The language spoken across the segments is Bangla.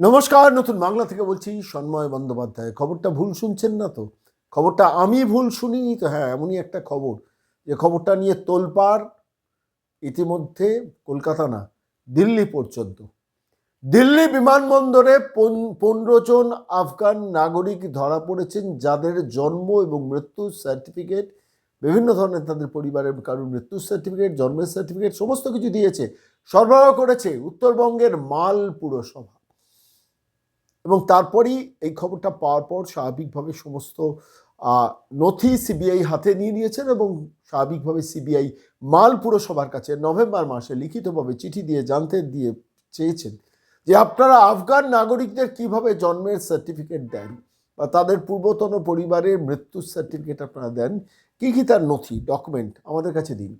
নমস্কার, নতুন বাংলা থেকে বলছি সন্ময় বন্দ্যোপাধ্যায়। খবরটা ভুল শুনছেন না তো? খবরটা আমি ভুল শুনিনি তো হ্যাঁ এমনই একটা খবর। যে খবরটা নিয়ে তোলপাড়, ইতিমধ্যে কলকাতা না, দিল্লি পর্যন্ত। দিল্লি বিমানবন্দরে পন- পনেরো জন আফগান নাগরিক ধরা পড়েছেন যাদের জন্ম এবং মৃত্যুর সার্টিফিকেট, বিভিন্ন ধরনের তাদের পরিবারের কারোর মৃত্যুর সার্টিফিকেট, জন্মের সার্টিফিকেট, সমস্ত কিছু দিয়েছে, সরবরাহ করেছে উত্তরবঙ্গের মাল পুরসভা। এবং তারপরেই এই খবরটা পাওয়ার পর স্বাভাবিকভাবে সমস্ত নথি সিবিআই হাতে নিয়ে নিয়েছেন এবং স্বাভাবিকভাবে সিবিআই মাল পুরসভার কাছে নভেম্বর মাসে লিখিতভাবে চিঠি দিয়ে, জানতে দিয়ে চেয়েছেন যে আপনারা আফগান নাগরিকদের কীভাবে জন্মের সার্টিফিকেট দেন বা তাদের পূর্বতন পরিবারের মৃত্যুর সার্টিফিকেট আপনারা দেন, কী কী তার নথি ডকুমেন্ট আমাদের কাছে দিন।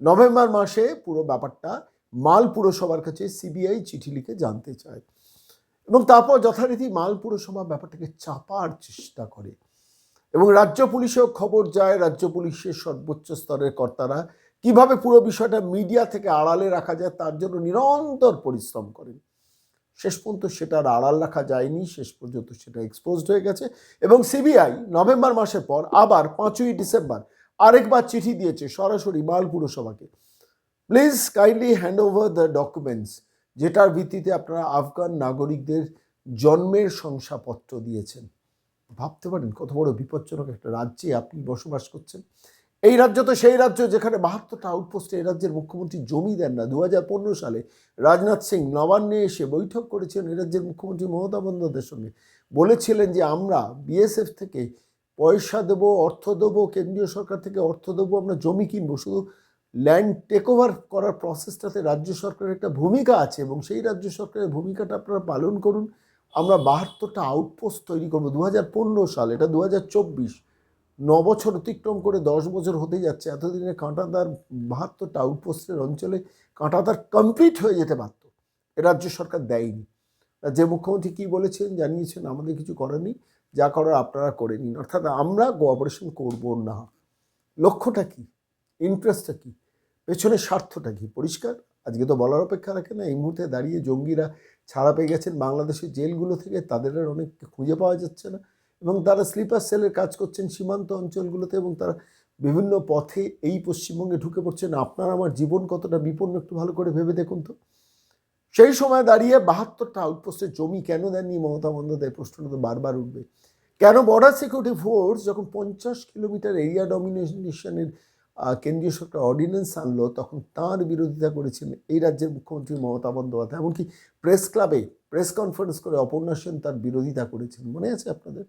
নভেম্বর মাসে পুরো ব্যাপারটা মাল পুরসভার কাছে সিবিআই চিঠি লিখে জানতে চায়। এবং তারপর যথারীতি মাল পুরসভা ব্যাপারটাকে চাপার চেষ্টা করে। এবং রাজ্য পুলিশেও খবর যায়, রাজ্য পুলিশের সর্বোচ্চ স্তরের কর্তারা কীভাবে পুরো বিষয়টা মিডিয়া থেকে আড়ালে রাখা যায় তার জন্য নিরন্তর পরিশ্রম করেন। শেষ পর্যন্ত সেটা আর আড়াল রাখা যায়নি, শেষ পর্যন্ত সেটা এক্সপোজড হয়ে গেছে এবং সিবিআই নভেম্বর মাসের পর আবার পাঁচই ডিসেম্বর আরেকবার চিঠি দিয়েছে সরাসরি Mal পুরসভাকে। Please kindly hand over the documents যেটার ভিত্তিতে আপনারা আফগান নাগরিকদের জন্মের শংসাপত্র দিয়েছেন। ভাবতে পারেন কত বড় বিপজ্জনক একটা রাজ্যে আপনি বসবাস করছেন। এই রাজ্য তো সেই রাজ্য যেখানে বাহাত্তরটা আউটপোস্টে এই রাজ্যের মুখ্যমন্ত্রী জমি দেন না। দু হাজার পনেরো সালে রাজনাথ সিং নবান্নে এসে বৈঠক করেছেন এই রাজ্যের মুখ্যমন্ত্রী মমতা বন্দ্যোপাধ্যায়ের সঙ্গে। বলেছিলেন যে আমরা বিএসএফ থেকে পয়সা দেবো, অর্থ দেবো, কেন্দ্রীয় সরকার থেকে অর্থ দেবো, আমরা জমি কিনবো। শুধু ল্যান্ড টেক ওভার করার প্রসেসটাতে রাজ্য সরকারের একটা ভূমিকা আছে এবং সেই রাজ্য সরকারের ভূমিকাটা আপনারা পালন করুন। আমরা বাহাত্তরটা আউটপোস্ট তৈরি করব দু হাজার পনেরো সাল, এটা দু হাজার চব্বিশ। ন বছর অতিক্রম করে দশ বছর হতে যাচ্ছে। এতদিনে কাঁটাদার বাহাত্তরটা আউটপোস্টের অঞ্চলে কাঁটাদার কমপ্লিট হয়ে যেতে পারত রাজ্য সরকার দেয়নি। যে মুখ্যমন্ত্রী কী বলেছেন জানিয়েছেন, আমাদের কিছু করার নেই। যা করার আপনারা করে নিন। অর্থাৎ আমরা অপারেশন করব না। লক্ষ্যটা কী? ইন্টারেস্টটা কী? পেছনের স্বার্থটা কী? পরিষ্কার? আজকে তো বলার অপেক্ষা রাখে না। এই মুহূর্তে দাঁড়িয়ে জঙ্গিরা ছাড়া পেয়ে গেছেন বাংলাদেশের জেলগুলো থেকে। তাদের আর অনেক খুঁজে পাওয়া যাচ্ছে না। এবং তারা স্লিপার সেলের কাজ করছেন সীমান্ত অঞ্চলগুলোতে এবং তারা বিভিন্ন পথে এই পশ্চিমবঙ্গে ঢুকে পড়ছেন। আপনার আমার জীবন কতটা বিপন্ন একটু ভালো করে ভেবে দেখুন তো। সেই সময় দাঁড়িয়ে বাহাত্তরটা আউটপোস্টের জমি কেন দেননি মমতা বন্দ্যোপাধ্যায়? প্রশ্নটা তো বারবার উঠবে। কেন বর্ডার সিকিউরিটি ফোর্স যখন পঞ্চাশ কিলোমিটার এরিয়া ডমিনেশনের কেন্দ্রীয় সরকার অর্ডিন্যান্স আনলো, তখন তার বিরোধিতা করেছেন এই রাজ্যের মুখ্যমন্ত্রী মমতা বন্দ্যোপাধ্যায়। এমনকি প্রেস ক্লাবে প্রেস কনফারেন্স করে অপর্ণা সেন তার বিরোধিতা করেছেন। মনে আছে আপনাদের?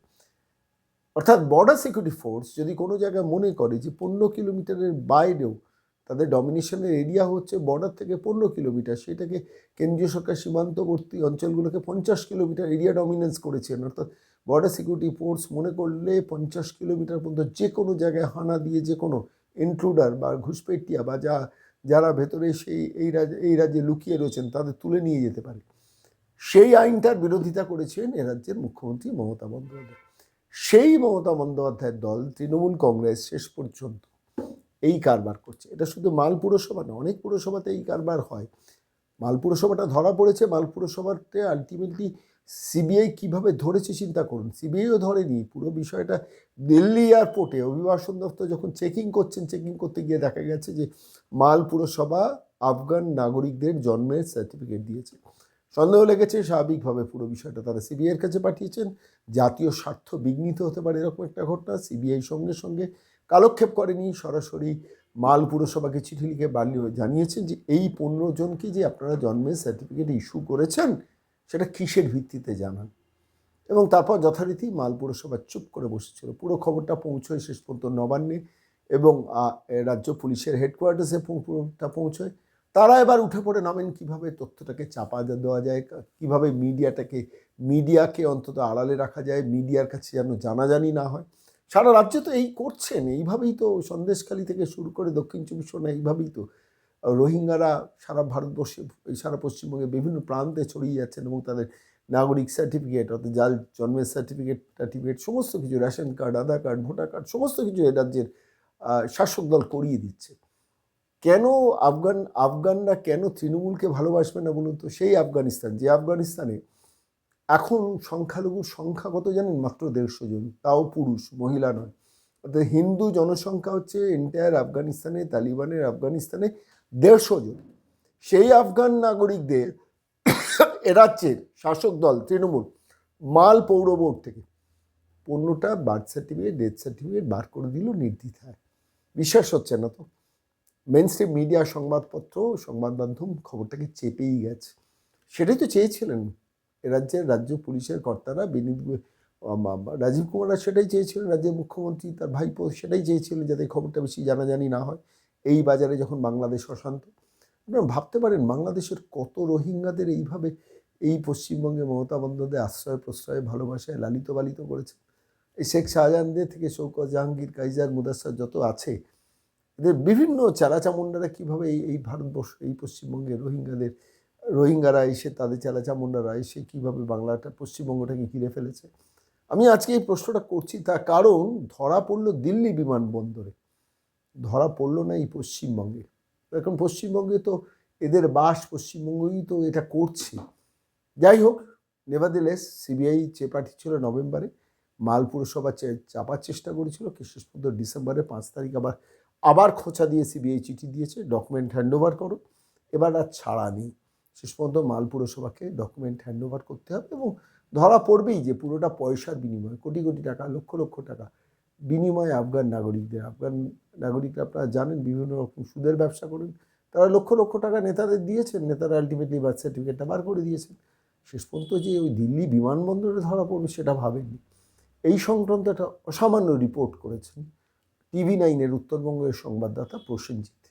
অর্থাৎ বর্ডার সিকিউরিটি ফোর্স যদি কোনো জায়গায় মনে করে যে পনেরো কিলোমিটারের বাইরেও তাদের ডমিনেশনের এরিয়া হচ্ছে বর্ডার থেকে পনেরো কিলোমিটার, সেটাকে কেন্দ্রীয় সরকার সীমান্তবর্তী অঞ্চলগুলোকে পঞ্চাশ কিলোমিটার এরিয়া ডমিনেন্স করেছেন, অর্থাৎ বর্ডার সিকিউরিটি ফোর্স মনে করলে পঞ্চাশ কিলোমিটার পর্যন্ত যে কোনো জায়গায় হানা দিয়ে যে কোনো ইনক্লুডার বা ঘুষপেটিয়া বা যা, যারা ভেতরে সেই, এই রাজ্য এই রাজ্যে লুকিয়ে রয়েছেন, তাদের তুলে নিয়ে যেতে পারে। সেই আইনটার বিরোধিতা করেছেন এ রাজ্যের মুখ্যমন্ত্রী মমতা বন্দ্যোপাধ্যায়। সেই মমতা বন্দ্যোপাধ্যায়ের দল তৃণমূল কংগ্রেস শেষ পর্যন্ত এই কারবার করছে। এটা শুধু মাল পুরসভা না অনেক পুরসভাতে এই কারবার হয়। মাল পুরসভাটা ধরা পড়েছে, মাল পুরসভাতে আলটিমেটলি সিবিআই কীভাবে ধরেছে চিন্তা করুন। সিবিআইও ধরেনি, পুরো বিষয়টা দিল্লি এয়ারপোর্টে। অভিবাসন দপ্তর যখন চেকিং করছেন চেকিং করতে গিয়ে দেখা গেছে যে মাল পুরসভা আফগান নাগরিকদের জন্মের সার্টিফিকেট দিয়েছে। সন্দেহ লেগেছে, স্বাভাবিকভাবে পুরো বিষয়টা তারা সিবিআইয়ের কাছে পাঠিয়েছেন। জাতীয় স্বার্থ বিঘ্নিত হতে পারে এরকম একটা ঘটনা সিবিআই সঙ্গে সঙ্গে কালক্ষেপ করেনি। সরাসরি মাল পুরসভাকে চিঠি লিখে বাড়লি জানিয়েছেন যে, এই পনেরো জনকে যে আপনারা জন্মের সার্টিফিকেট ইস্যু করেছেন সেটা কিসের ভিত্তিতে জানান? এবং তারপর যথারীতি মাল পুরসভা চুপ করে বসেছিল। পুরো খবরটা পৌঁছয় শেষ পর্যন্ত নবান্নে এবং রাজ্য পুলিশের হেডকোয়ার্টার্সে পুরোটা পৌঁছয়। তারা এবার উঠে পড়ে নামেন কীভাবে তথ্যটাকে চাপা দেওয়া যায় কীভাবে মিডিয়াটাকে, মিডিয়াকে অন্তত আড়ালে রাখা যায়, মিডিয়ার কাছে যেন জানাজানি না হয়। সারা রাজ্যে তো এই করছেন, এইভাবেই তো সন্দেশখালী থেকে শুরু করে দক্ষিণ চব্বিশ পরগনা এইভাবেই তো রোহিঙ্গারা সারা ভারতবর্ষে সারা পশ্চিমবঙ্গে বিভিন্ন প্রান্তে ছড়িয়ে যাচ্ছেন এবং তাদের নাগরিক সার্টিফিকেট অর্থাৎ জাল জন্মের সার্টিফিকেট সার্টিফিকেট সমস্ত কিছু ration card Aadhaar card voter card সমস্ত কিছু এ রাজ্যের শাসক দল করিয়ে দিচ্ছে। কেন আফগান, আফগানরা কেন তৃণমূলকে ভালোবাসবে না বলুন তো? সেই আফগানিস্তান, যে আফগানিস্তানে এখন সংখ্যালঘুর সংখ্যা কত জানেন? মাত্র দেড়শো জন, তাও পুরুষ, মহিলা নয়। অর্থাৎ হিন্দু জনসংখ্যা হচ্ছে এন্টায়ার আফগানিস্তানে তালিবানের আফগানিস্তানে দেড়শো জন। সেই আফগান নাগরিকদের রাজ্যের শাসক দল তৃণমূল মাল পৌর বোর্ড থেকে পণ্যটা বার্থ সার্টিফিকেট ডেথ সার্টিফিকেট বার করে দিল নির্দ্বিধায়। বিশ্বাস হচ্ছে না তো? মেন স্ট্রিম মিডিয়া সংবাদপত্র, সংবাদ মাধ্যম খবরটাকে চেপেই গেছে। সেটাই তো চেয়েছিলেন রাজ্যের রাজ্য পুলিশের কর্তারা রাজীব কুমাররা সেটাই চেয়েছিলেন রাজ্যের মুখ্যমন্ত্রী তার ভাইপো সেটাই চেয়েছিলেন যাতে খবরটা বেশি জানাজানি না হয়। এই বাজারে যখন বাংলাদেশ অশান্ত, আপনারা ভাবতে পারেন বাংলাদেশের কত রোহিঙ্গাদের এইভাবে এই পশ্চিমবঙ্গে মমতা বন্দ্যোপাধ্যায় আশ্রয় প্রশ্রয়ে ভালোবাসায় লালিত পালিত করেছে। এই শেখ শাহজাহানদের থেকে শৌকত জাহাঙ্গীর, কাইজার, মুদাস্সার যত আছে, এদের বিভিন্ন চালাচামুন্ডারা কীভাবে এই এই ভারতবর্ষ, এই পশ্চিমবঙ্গে রোহিঙ্গাদের, রোহিঙ্গারা এসে তাদের চালাচামুন্ডারা এসে কীভাবে বাংলাটা, পশ্চিমবঙ্গটাকে ঘিরে ফেলেছে। আমি আজকে এই প্রশ্নটা করছি, তার কারণ ধরা পড়ল দিল্লি বিমানবন্দরে। ধরা পড়ল না এই পশ্চিমবঙ্গে। এখন পশ্চিমবঙ্গে তো এদের বাস, পশ্চিমবঙ্গই তো এটা করছে। যাই হোক নেভাদিলেস সিবিআই চেয়ে পাঠিয়েছিল নভেম্বরে, মাল পুরসভা চাপার চেষ্টা করেছিল শেষ পর্যন্ত ডিসেম্বরে পাঁচ তারিখ আবার আবার খোঁচা দিয়ে সিবিআই চিঠি দিয়েছে ডকুমেন্ট হ্যান্ড ওভার করো। এবার আর ছাড়া নেই। শেষ পর্যন্ত মাল পুরসভাকে ডকুমেন্ট হ্যান্ড ওভার করতে হবে এবং ধরা পড়বেই যে পুরোটা পয়সার বিনিময়ে, কোটি কোটি টাকা, লক্ষ লক্ষ টাকা। বিনিময়ে আফগান নাগরিকদের, আফগান নাগরিকরা আপনারা জানেন বিভিন্ন রকম সুদের ব্যবসা করেন। তারা লক্ষ লক্ষ টাকা নেতাদের দিয়েছেন, নেতারা আলটিমেটলি বার্থ সার্টিফিকেটটা বার করে দিয়েছেন। শেষ পর্যন্ত যে ওই দিল্লি বিমানবন্দরে ধরা পড়বে সেটা ভাবেননি। এই সংক্রান্ত একটা অসামান্য রিপোর্ট করেছেন টিভি নাইনের উত্তরবঙ্গের সংবাদদাতা প্রসেনজিৎ।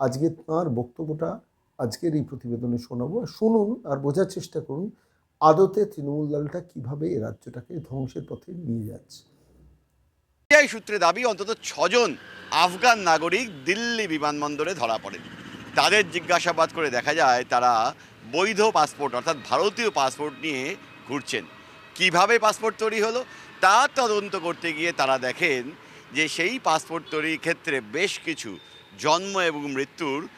আজকে তাঁর বক্তব্যটা আজকের এই প্রতিবেদনে শোনাবো। শুনুন আর বোঝার চেষ্টা করুন আদতে তৃণমূল দলটা কীভাবে এ রাজ্যটাকে ধ্বংসের পথে নিয়ে যাচ্ছে? সিবিআই সূত্রে দাবি, অন্তত ছজন আফগান নাগরিক দিল্লি বিমানবন্দরে ধরা পড়েন। তাদের জিজ্ঞাসাবাদ করে দেখা যায়, তারা বৈধ পাসপোর্ট, অর্থাৎ ভারতীয় পাসপোর্ট নিয়ে ঘুরছেন। কীভাবে পাসপোর্ট তৈরি হলো? তা তদন্ত করতে গিয়ে তারা দেখেন যে সেই পাসপোর্ট তৈরির ক্ষেত্রে বেশ কিছু জন্ম এবং মৃত্যুর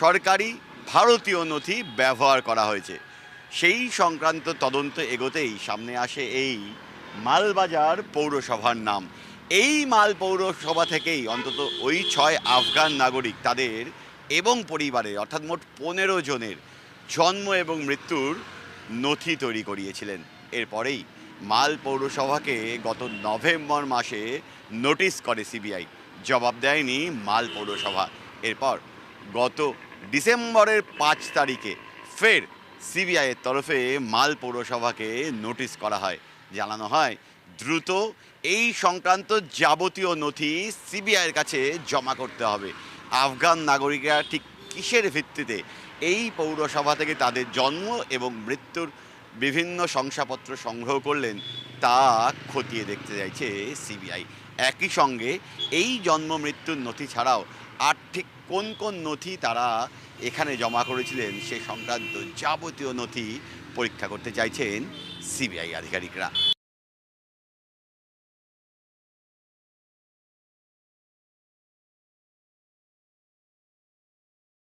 সরকারি ভারতীয় নথি ব্যবহার করা হয়েছে। সেই সংক্রান্ত তদন্ত এগোতেই সামনে আসে এই মালবাজার পৌরসভার নাম। এই মাল পৌরসভা থেকেই অন্তত ওই ছয় আফগান নাগরিক তাদের এবং পরিবারের অর্থাৎ মোট পনেরো জনের জন্ম এবং মৃত্যুর নথি তৈরি করিয়েছিলেন। এরপরেই মাল পৌরসভাকে গত নভেম্বর মাসে নোটিশ করে সিবিআই। জবাব দেয়নি মাল পৌরসভা। এরপর গত ডিসেম্বরের পাঁচ তারিখে ফের সিবিআইয়ের তরফে মাল পৌরসভাকে নোটিশ করা হয়, জানানো হয়, দ্রুত এই সংক্রান্ত যাবতীয় নথি সিবিআইয়ের কাছে জমা করতে হবে। আফগান নাগরিকরা ঠিক কিসের ভিত্তিতে এই পৌরসভা থেকে তাদের জন্ম এবং মৃত্যুর বিভিন্ন শংসাপত্র সংগ্রহ করলেন, তা খতিয়ে দেখতে চাইছে সিবিআই। একই সঙ্গে এই জন্ম মৃত্যুর নথি ছাড়াও আর ঠিক কোন কোন নথি তারা এখানে জমা করেছিলেন সে সংক্রান্ত যাবতীয় নথি পরীক্ষা করতে চাইছেন সিবিআই আধিকারিকরা।